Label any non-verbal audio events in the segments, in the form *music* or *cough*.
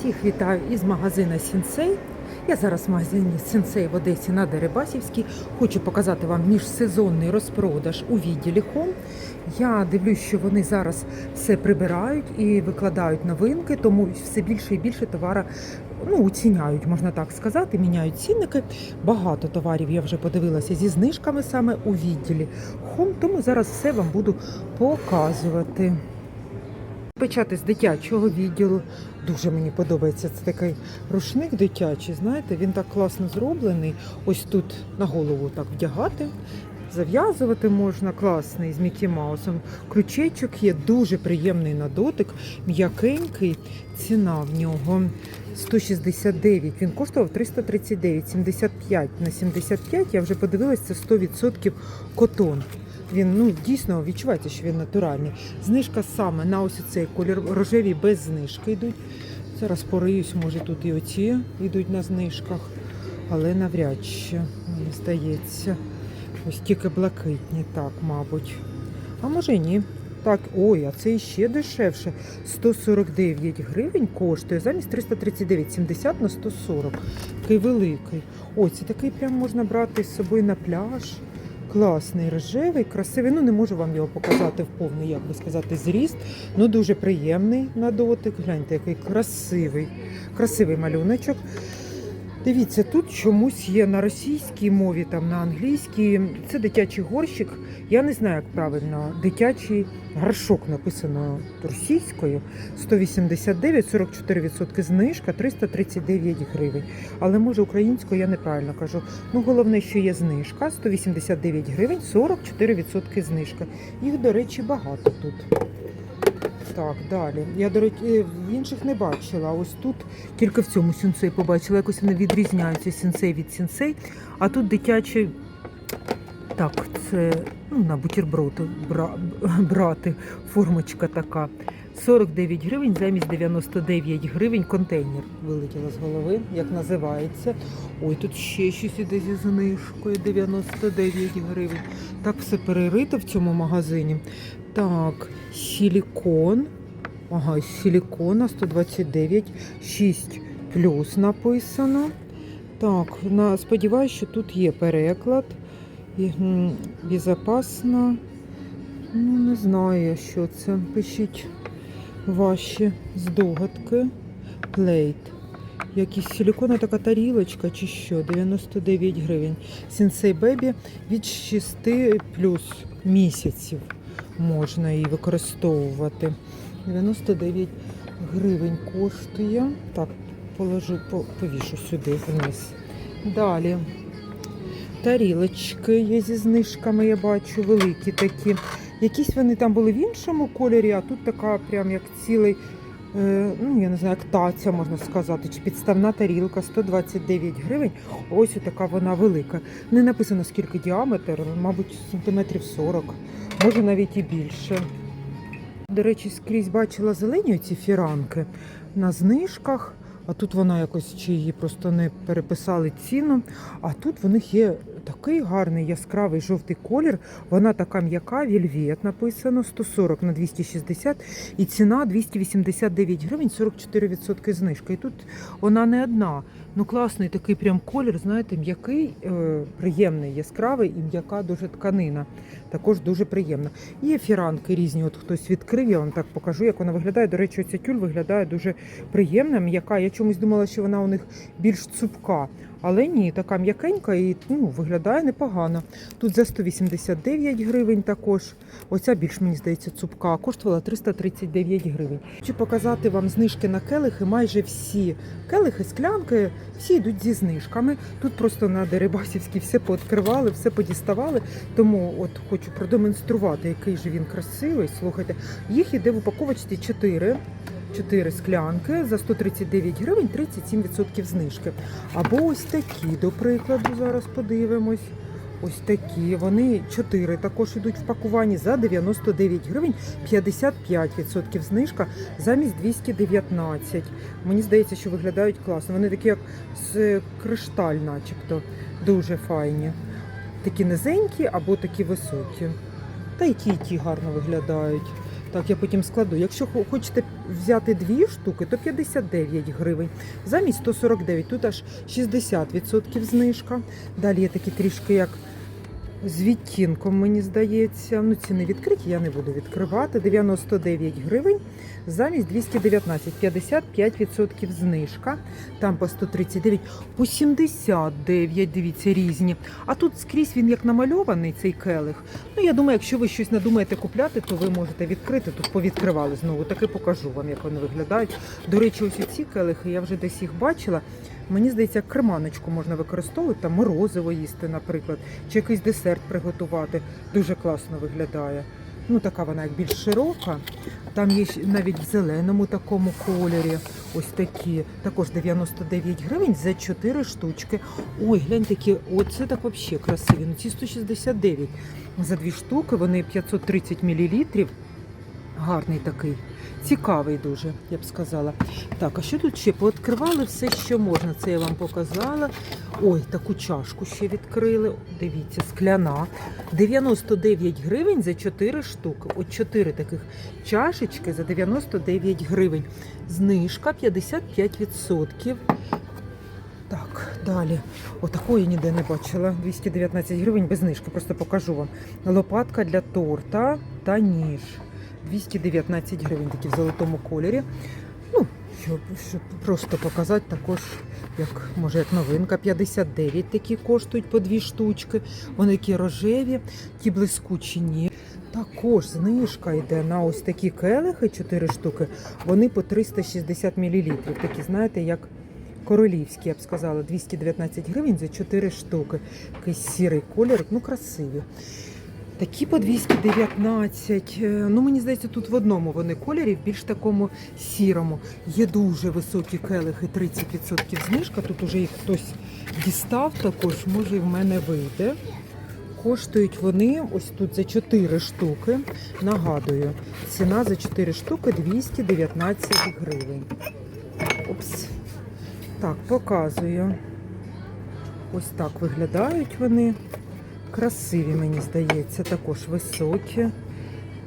Всіх вітаю із магазина Сінсей. Я зараз в магазині Сінсей в Одесі на Дерибасівській. Хочу показати вам міжсезонний розпродаж у відділі Хом. Я дивлюсь, що вони зараз все прибирають і викладають новинки, тому все більше і більше товара ну, уціняють, можна так сказати, міняють цінники. Багато товарів я вже подивилася зі знижками саме у відділі Хом, тому зараз все вам буду показувати. Почати з дитячого відділу. Дуже мені подобається це такий рушник дитячий. Знаєте, він так класно зроблений. Ось тут на голову так вдягати. Зав'язувати можна класний з Мікі Маусом. Крючечок є дуже приємний на дотик, м'якенький. Ціна в нього 169. Він коштував 339, 75 на 75. Я вже подивилась, це 100% котон. Він ну дійсно відчувається, що він натуральний. Знижка саме на ось цей колір рожеві без знижки йдуть. Зараз пориюсь, може тут і оці йдуть на знижках, але навряд чи, мені здається. Ось тільки блакитні, так, мабуть. А може ні. Так, ой, а це іще дешевше. 149 гривень коштує замість 339,70 на 140. Такий великий. Ой, це такий прям можна брати з собою на пляж. Класний, рожевий, красивий. Ну, не можу вам його показати в повний, як би сказати, зріст. Ну, дуже приємний на дотик. Гляньте, який красивий, красивий малюночок. Дивіться, тут чомусь є на російській мові, там на англійській. Це дитячий горщик. Я не знаю, як правильно. Дитячий горшок написано російською. 189, 44% знижка, 339 гривень. Але може українською я неправильно кажу. Ну, головне, що є знижка 189 гривень, 44% знижка. Їх, до речі, багато тут. Так, далі. Я, до речі, в інших не бачила. Ось тут тільки в цьому сінсей побачила. Якось вони відрізняються сінсей від сінсей. А тут дитячий. Так, це ну, на бутерброди бра... брати. Формочка така. 49 гривень замість 99 гривень контейнер вилетіла з голови, як називається. Ой, тут ще щось іде зі знижкою 99 гривень. Так все перерито в цьому магазині. Так, силікон. Ага, із силікона 129, 6 плюс написано. Так, на, сподіваюся, що тут є переклад. Безопасно. Ну, не знаю, що це. Пишіть ваші здогадки. Плейт. Якісь силікона така тарілочка чи що? 99 гривень. Сінсей Бебі від 6 плюс місяців можна її використовувати. 99 гривень коштує. Так, положу, повішу сюди вниз. Далі. Тарілочки є зі знижками, я бачу, великі такі. Якісь вони там були в іншому кольорі, а тут така прям як цілий, е, ну я не знаю, як таця, можна сказати, чи підставна тарілка 129 гривень. Ось така вона велика. Не написано скільки діаметр, мабуть, сантиметрів 40, може навіть і більше. До речі, скрізь бачила зелені ці фіранки на знижках. А тут вона якось чи її просто не переписали ціну. А тут в них є такий гарний яскравий жовтий колір. Вона така м'яка, вільвет написано 140 на 260 і ціна 289 гривень, 44% знижка. І тут вона не одна. Ну класний такий прям колір, знаєте, м'який, е, приємний, яскравий і м'яка дуже тканина. Також дуже приємна. Є фіранки різні. От хтось відкрив, я вам так покажу, як вона виглядає. До речі, ця тюль виглядає дуже приємна, м'яка. Я чомусь думала, що вона у них більш цупка. Але ні, така м'якенька і ну, виглядає непогано. Тут за 189 гривень також. Оця більш, мені здається, цупка, коштувала 339 гривень. Хочу показати вам знижки на келихи. Майже всі келихи, склянки, всі йдуть зі знижками. Тут просто на Дерибасівській все пооткривали, все подіставали. Тому от хочу продемонструвати, який же він красивий. Слухайте, їх іде в упаковочці 4. 4 склянки за 139 гривень 37% знижки. Або ось такі, до прикладу, зараз подивимось. Ось такі. Вони 4 також йдуть в пакуванні за 99 гривень, 55% знижка замість 219. Мені здається, що виглядають класно. Вони такі, як з кришталь, начебто. Дуже файні. Такі низенькі або такі високі. Та й ті, і ті гарно виглядають. Так, я потім складу. Якщо хочете взяти дві штуки, то 59 гривень. Замість 149, тут аж 60% знижка. Далі є такі трішки як з відтінком, мені здається. Ну, ціни відкриті, я не буду відкривати. 99 гривень замість 219, 55% знижка. Там по 139, по 79, дивіться, різні. А тут скрізь він як намальований, цей келих. Ну, я думаю, якщо ви щось надумаєте купляти, то ви можете відкрити. Тут повідкривали знову. Таки покажу вам, як вони виглядають. До речі, ось ці келихи, я вже десь їх бачила. Мені здається, як креманочку можна використовувати, там морозиво їсти, наприклад, чи якийсь десерт приготувати. Дуже класно виглядає. Ну, така вона як більш широка. Там є навіть в зеленому такому кольорі. Ось такі. Також 99 гривень за 4 штучки. Ой, глянь такі, оце так взагалі красиві. Ну ці 169 за дві штуки, вони 530 мл. Гарний такий. Цікавий дуже, я б сказала. Так, а що тут ще? Пооткривали все, що можна. Це я вам показала. Ой, таку чашку ще відкрили. Дивіться, скляна. 99 гривень за 4 штуки. От 4 таких чашечки за 99 гривень. Знижка 55%. Так, далі. Отакої ніде не бачила. 219 гривень без знижки. Просто покажу вам. Лопатка для торта та ніж. 219 гривень такі в золотому кольорі. Ну, щоб, щоб просто показати також, як може як новинка. 59 такі коштують по дві штучки. Вони такі рожеві, ті блискучі ні. Також знижка йде на ось такі келихи, 4 штуки. Вони по 360 мл. Такі, знаєте, як королівські, я б сказала, 219 гривень за 4 штуки. Якийсь сірий колір, ну красиві. Такі по 219. Е, Ну, мені здається, тут в одному вони кольорі, в більш такому сірому. Є дуже високі келихи, 30% знижка. Тут уже їх хтось дістав також, може і в мене вийде. Коштують вони ось тут за 4 штуки. Нагадую, ціна за 4 штуки 219 гривень. Опс. Так, показую. Ось так виглядають вони. Красиві, мені здається, також високі.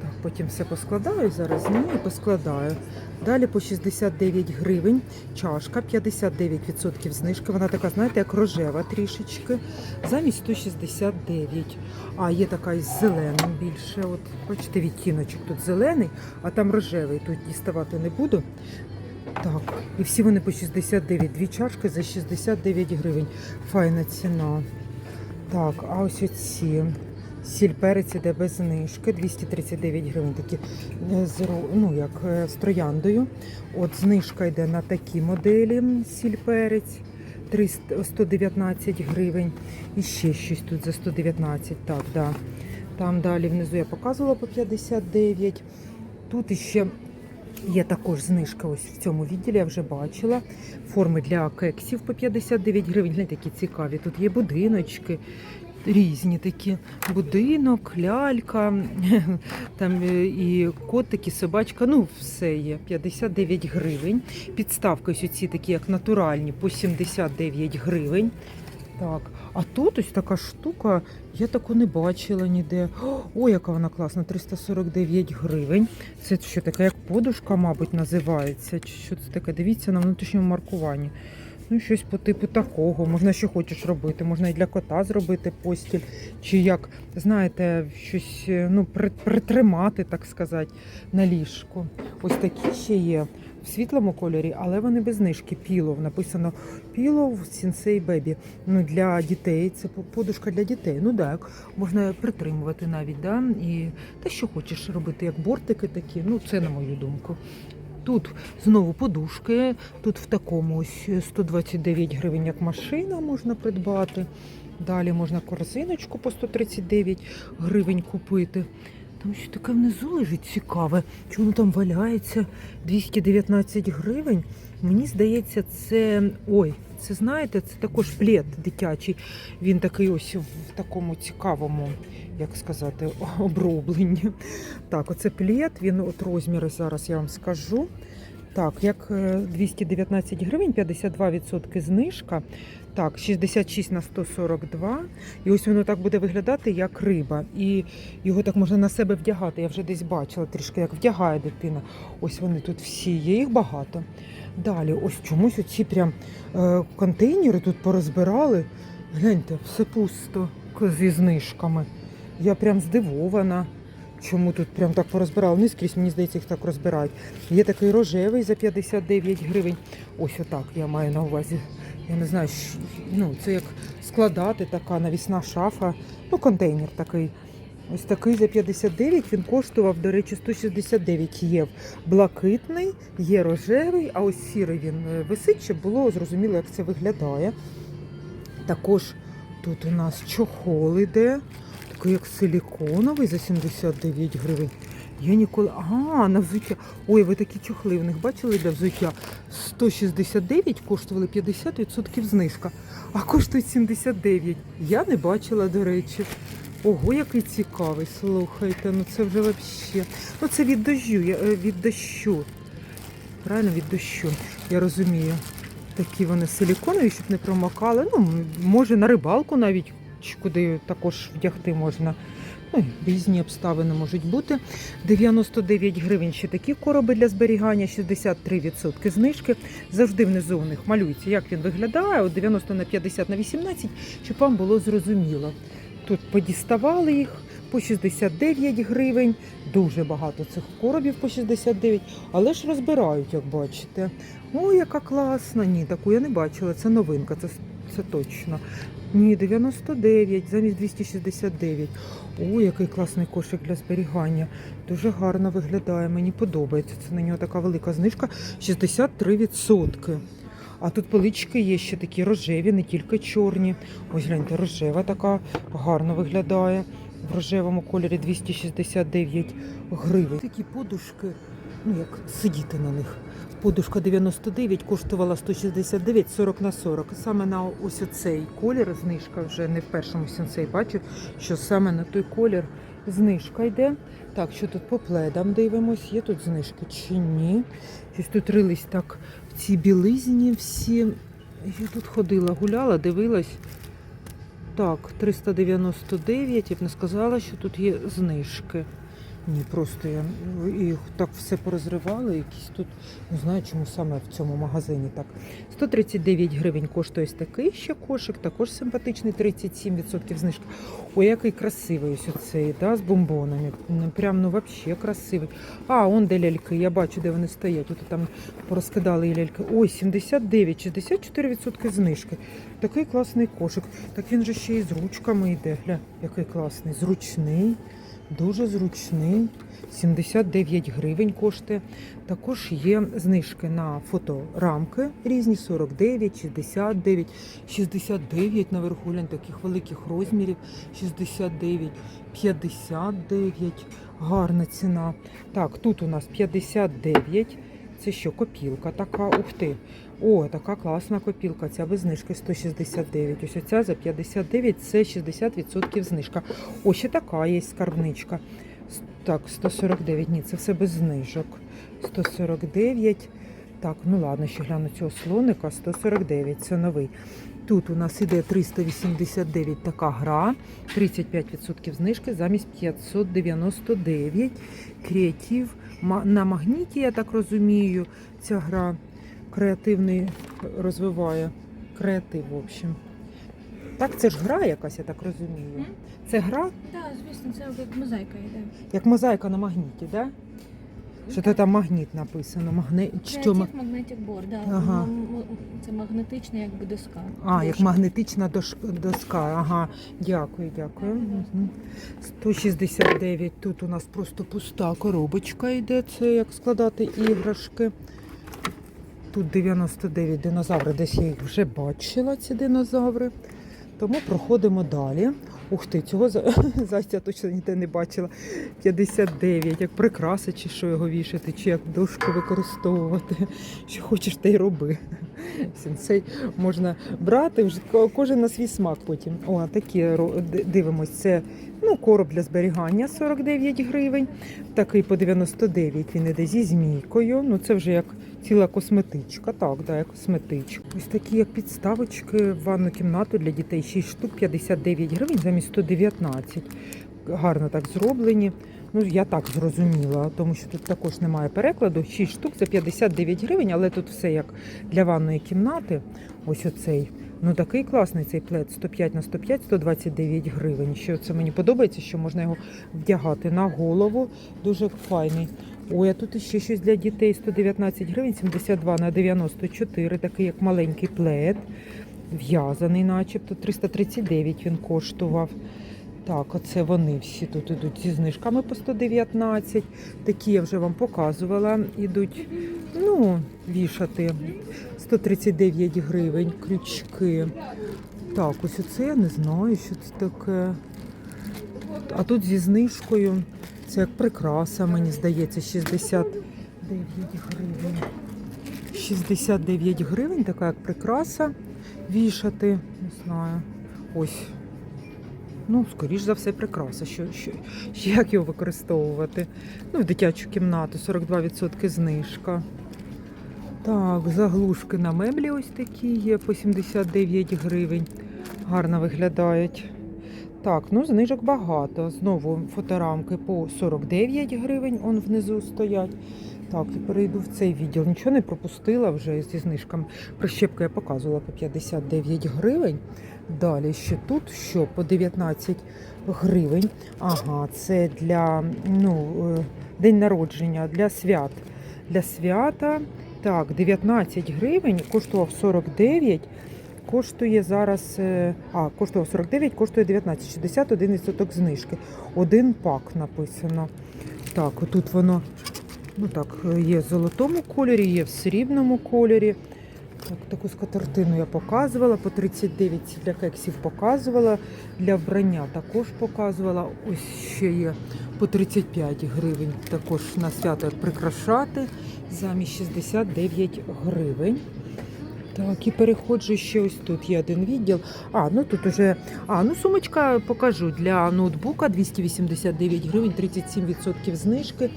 Так, потім все поскладаю зараз. Ні, поскладаю. Далі по 69 гривень. Чашка, 59% знижки. Вона така, знаєте, як рожева трішечки. Замість 169. А є така із зеленим більше. От, бачите, відтіночок тут зелений, а там рожевий. Тут діставати не буду. Так, і всі вони по 69. Дві чашки за 69 гривень. Файна ціна. Так, а ось оці. Сіль перець іде без знижки, 239 гривень, такі е, ну, як е, з трояндою. От знижка йде на такі моделі сіль перець. 300, 119 гривень. І ще щось тут за 119. Так, да. Там далі внизу я показувала по 59. Тут іще є також знижка ось в цьому відділі, я вже бачила. Форми для кексів по 59 гривень. Гляньте, які цікаві. Тут є будиночки. Різні такі будинок, лялька, *laughs* там е, і котики, собачка. Ну, все є. 59 гривень. Підставки ось ці такі, як натуральні, по 79 гривень. Так, а тут ось така штука, я таку не бачила ніде. О, яка вона класна, 349 гривень. Це що таке, як подушка, мабуть, називається. Чи що це таке? Дивіться на внутрішньому маркуванні. Ну, щось по типу такого. Можна що хочеш робити. Можна і для кота зробити постіль, чи як, знаєте, щось е, ну, при- притримати, так сказати, на ліжку. Ось такі ще є в світлому кольорі, але вони без знижки. Пілов. Написано Пілов Сінсей Бебі. Ну, для дітей. Це подушка для дітей. Ну так, можна притримувати навіть, да? і те, що хочеш робити, як бортики такі. Ну, це на мою думку. Тут знову подушки, тут в такому ось 129 гривень, як машина можна придбати. Далі можна корзиночку по 139 гривень купити. Там що таке внизу лежить цікаве. Чому там валяється 219 гривень? Мені здається, це. Ой, це знаєте, це також плед дитячий. Він такий ось в такому цікавому, як сказати, *laughs* обробленні. Так, оце плед, він от розміри зараз я вам скажу. Так, як е, 219 гривень, 52% знижка. Так, 66 на 142. І ось воно так буде виглядати, як риба. І його так можна на себе вдягати. Я вже десь бачила трішки, як вдягає дитина. Ось вони тут всі є, їх багато. Далі, ось чомусь оці прям е, контейнери тут порозбирали. Гляньте, все пусто зі знижками. Я прям здивована. Чому тут прям так порозбирали? Не скрізь, мені здається, їх так розбирають. Є такий рожевий за 59 гривень. Ось отак я маю на увазі. Я не знаю, ну, це як складати така навісна шафа. Ну, контейнер такий. Ось такий за 59 він коштував, до речі, 169 є блакитний, є рожевий, а ось сірий він е, висить, щоб було зрозуміло, як це виглядає. Також тут у нас чохол іде, такий як силіконовий за 79 гривень. Я ніколи. Ага, на взуття. Ой, ви такі чохли в них бачили для взуття? 169 коштували 50% знижка, а коштують 79. Я не бачила, до речі. Ого, який цікавий, слухайте, ну це вже взагалі. Ну це від дощу, я- е, від дощу. Правильно, від дощу, я розумію. Такі вони силіконові, щоб не промокали. Ну, може на рибалку навіть, чи куди також вдягти можна. Ну, різні обставини можуть бути. 99 гривень ще такі короби для зберігання, 63% знижки. Завжди внизу у них малюється, як він виглядає. От 90 на 50 на 18, щоб вам було зрозуміло. Тут подіставали їх по 69 гривень. Дуже багато цих коробів по 69, але ж розбирають, як бачите. Ой, яка класна! Ні, таку я не бачила. Це новинка, це, це точно. Ні, 99, замість 269. Ой, який класний кошик для зберігання. Дуже гарно виглядає, мені подобається. Це на нього така велика знижка 63%. А тут полички є ще такі рожеві, не тільки чорні. Ось гляньте, рожева така гарно виглядає. В рожевому кольорі 269 гривень. Такі подушки, ну як сидіти на них. Подушка 99 коштувала 169, 40 на 40. Саме на ось оцей колір знижка вже не в першому сенсей бачу, що саме на той колір знижка йде. Так, що тут по пледам дивимось, є тут знижки чи ні. Щось тут рились так в цій білизні всі. Я тут ходила, гуляла, дивилась. Так, 399, я б не сказала, що тут є знижки. Ні, просто я їх так все порозривали, якісь тут, не знаю, чому саме в цьому магазині так. 139 гривень коштує ось такий ще кошик, також симпатичний, 37% знижки. Ой, який красивий ось оцей, да, з бомбонами. Прям, ну, взагалі красивий. А, он де ляльки, я бачу, де вони стоять. От там порозкидали ляльки. Ой, 79, 64% знижки. Такий класний кошик. Так він же ще і з ручками йде. Гля, який класний, зручний. Дуже зручний, 79 гривень коштує. Також є знижки на фоторамки різні 49, 69, 69 наверху, глянь, таких великих розмірів, 69, 59, гарна ціна. Так, тут у нас 59. Це що, копілка така, ух ти. О, така класна копілка. Ця без знижки 169. Ось оця за 59 це 60% знижка. О, ще така є скарбничка. Так, 149. Ні, це все без знижок. 149. Так, ну ладно, ще гляну цього слоника. 149, це новий. Тут у нас іде 389 така гра, 35% знижки замість 599. Креатив на магніті, я так розумію, ця гра креативний розвиває. Креатив, в общем. Так, це ж гра якась, я так розумію. Це гра, Так, звісно, це як мозаїка йде. як мозаїка на магніті, да? Що то там магніт написано. Магне... Що... ма- Magnetic Board, да. Ага. М- м- Це магнетична якби доска. А, як магнетична дош... доска. Ага, дякую, дякую. Так, будь ласка. Мгм. 169. Тут у нас просто пуста коробочка йде. Це як складати іграшки. Тут 99 динозаври. Десь я їх вже бачила, ці динозаври. Тому проходимо далі. Ух ти, цього за- *laughs* зайця точно ніде не бачила. 59, як прикраси, чи що його вішати, чи як дошку використовувати. *laughs* Що хочеш, те й роби. *laughs* Сенсей можна брати, вже кожен на свій смак потім. О, такі дивимось. Це ну, короб для зберігання 49 гривень. Такий по 99 він іде зі змійкою. Ну це вже як ціла косметичка. Так, да, косметичка. Ось такі як підставочки в ванну кімнату для дітей. 6 штук 59 гривень замість 119. Гарно так зроблені. Ну, я так зрозуміла, тому що тут також немає перекладу. 6 штук за 59 гривень, але тут все як для ванної кімнати. Ось оцей. Ну такий класний цей плед 105 на 105, 129 гривень. Що це мені подобається, що можна його вдягати на голову. Дуже файний. Ой, а тут ще щось для дітей 119 гривень, 72 на 94, такий як маленький плед. В'язаний, начебто 339 він коштував. Так, оце вони всі тут ідуть зі знижками по 119. Такі я вже вам показувала. Ідуть, ну, вішати 139 гривень, крючки. Так, ось оце я не знаю, що це таке. А тут зі знижкою. Це як прикраса, мені здається, 69 гривень. 69 гривень, така як прикраса вішати. Не знаю. Ось. Ну, скоріш за все, прикраса. Що, що, як його використовувати? Ну, в дитячу кімнату 42% знижка. Так, заглушки на меблі ось такі є по 79 гривень. Гарно виглядають. Так, ну знижок багато. Знову фоторамки по 49 гривень, он внизу стоять. Так, і перейду в цей відділ. Нічого не пропустила вже зі знижками. Прищепка я показувала по 59 гривень. Далі ще тут що по 19 гривень. Ага, це для ну, е, день народження, для свят. Для свята. Так, 19 гривень, коштував 49. Коштує зараз, е, а, коштував 49, коштує 19, 61% знижки. Один пак написано. Так, отут воно ну так, є в золотому кольорі, є в срібному кольорі. Так, таку скатертину я показувала, по 39 для кексів показувала, для вбрання також показувала. Ось ще є по 35 гривень, також на свято прикрашати, замість 69 гривень. Так, і переходжу ще ось тут є один відділ. А, ну тут уже. А, ну сумочка покажу для ноутбука 289 гривень, 37% знижки.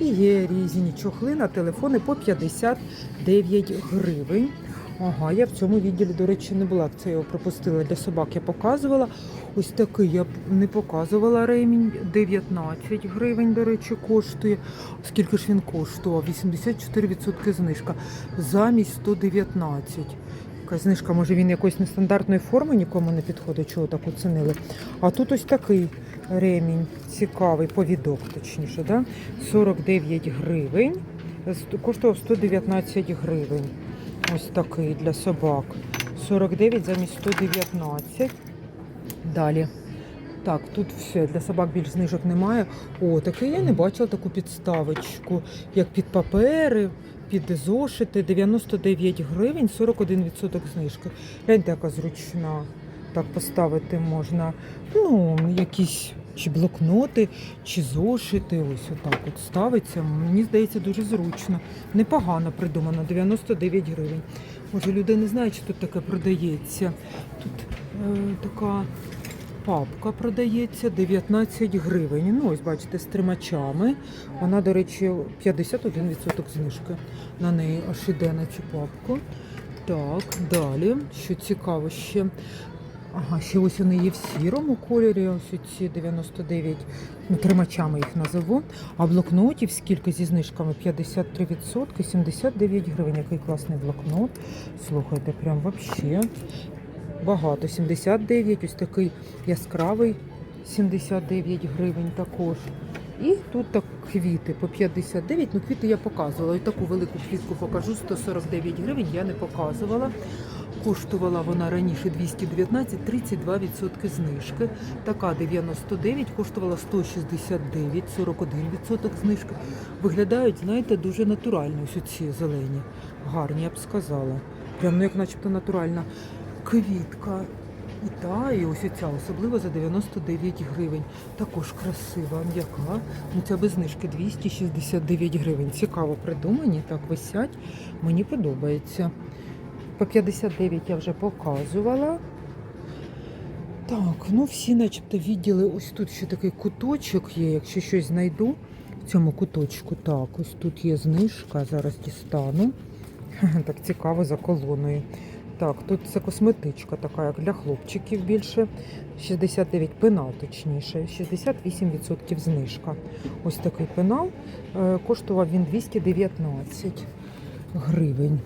І є різні чохли на телефони по 59 гривень. Ага, я в цьому відділі, до речі, не була. Це я його пропустила для собак. Я показувала. Ось такий я не показувала ремінь. 19 гривень, до речі, коштує. Скільки ж він коштував? 84% знижка. Замість 119. Якась знижка, може він якоїсь нестандартної форми нікому не підходить, чого так оцінили. А тут ось такий ремінь цікавий, повідок, точніше, да? 49 гривень. Коштував 119 гривень. Ось такий для собак. 49 замість 119. Далі. Так, тут все, для собак більш знижок немає. О, такий я не бачила таку підставочку, як під папери, під зошити. 99 гривень, 41% знижки. Гляньте, яка зручна. Так поставити можна. Ну, якісь чи блокноти, чи зошити. Ось отак от ставиться. Мені здається, дуже зручно. Непогано придумано, 99 гривень. Може, люди не знають, що тут таке продається. Тут е, така папка продається 19 гривень. Ну, ось бачите, з тримачами. Вона, до речі, 51% знижки на неї аж іде на цю папку. Так, далі, що цікаво ще. Ага, ще ось вони є в сірому кольорі, ось ці 99, ну, тримачами їх назову. А блокнотів скільки зі знижками? 53%, 79 гривень. Який класний блокнот. Слухайте, прям вообще багато. 79, ось такий яскравий 79 гривень також. І тут так квіти по 59. Ну, квіти я показувала. І таку велику квітку покажу 149 гривень. Я не показувала. Коштувала вона раніше 219, 32% знижки. Така 99, коштувала 169, 41% знижки. Виглядають, знаєте, дуже натурально ось ці зелені. Гарні, я б сказала. Прям ну, як начебто натуральна квітка. І та, і ось ця, особливо за 99 гривень. Також красива, м'яка. Ну ця без знижки 269 гривень. Цікаво придумані, так висять. Мені подобається. По 59 я вже показувала. Так, ну всі начебто відділи. Ось тут ще такий куточок є, якщо щось знайду в цьому куточку. Так, ось тут є знижка, зараз дістану. *laughs* Так цікаво за колоною. Так, тут це косметичка така, як для хлопчиків більше. 69 пенал, точніше, 68% знижка. Ось такий пенал. Е, Коштував він 219 гривень.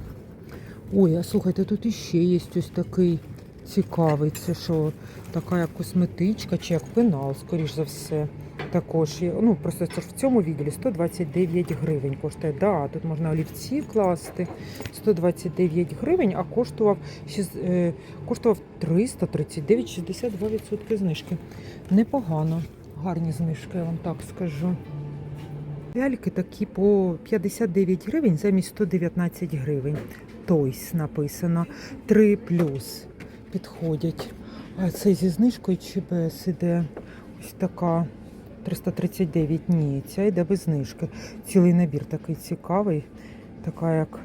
Ой, а слухайте, тут іще є ось такий цікавий. Це що, така як косметичка чи як пенал, скоріш за все. Також є. Ну, просто це в цьому відділі 129 гривень коштує. Да, тут можна олівці класти. 129 гривень, а коштував, е, коштував 339, 62% знижки. Непогано. Гарні знижки, я вам так скажу. Ляльки такі по 59 гривень замість 119 гривень. Тойс написано. 3 плюс підходять. А це зі знижкою чи без іде ось така 339. Ні, ця йде без знижки. Цілий набір такий цікавий, така як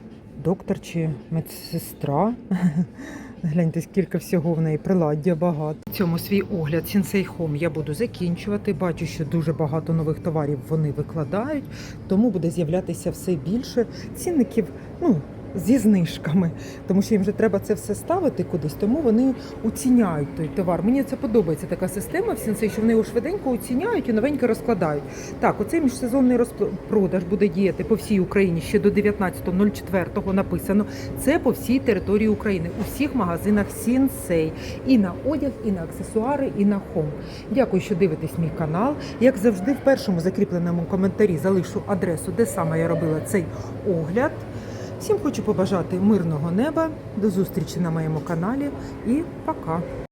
доктор чи медсестра. *laughs* Гляньте, скільки всього в неї приладдя багато. В цьому свій огляд Sensei Home я буду закінчувати. Бачу, що дуже багато нових товарів вони викладають, тому буде з'являтися все більше цінників. Ну, зі знижками, тому що їм вже треба це все ставити кудись, тому вони оціняють той товар. Мені це подобається така система в сенсі, що вони його швиденько оціняють і новенько розкладають. Так, оцей міжсезонний розпродаж буде діяти по всій Україні ще до 19.04 написано. Це по всій території України, у всіх магазинах Сінсей. І на одяг, і на аксесуари, і на хом. Дякую, що дивитесь мій канал. Як завжди, в першому закріпленому коментарі залишу адресу, де саме я робила цей огляд. Всім хочу побажати мирного неба, до зустрічі на моєму каналі і пока!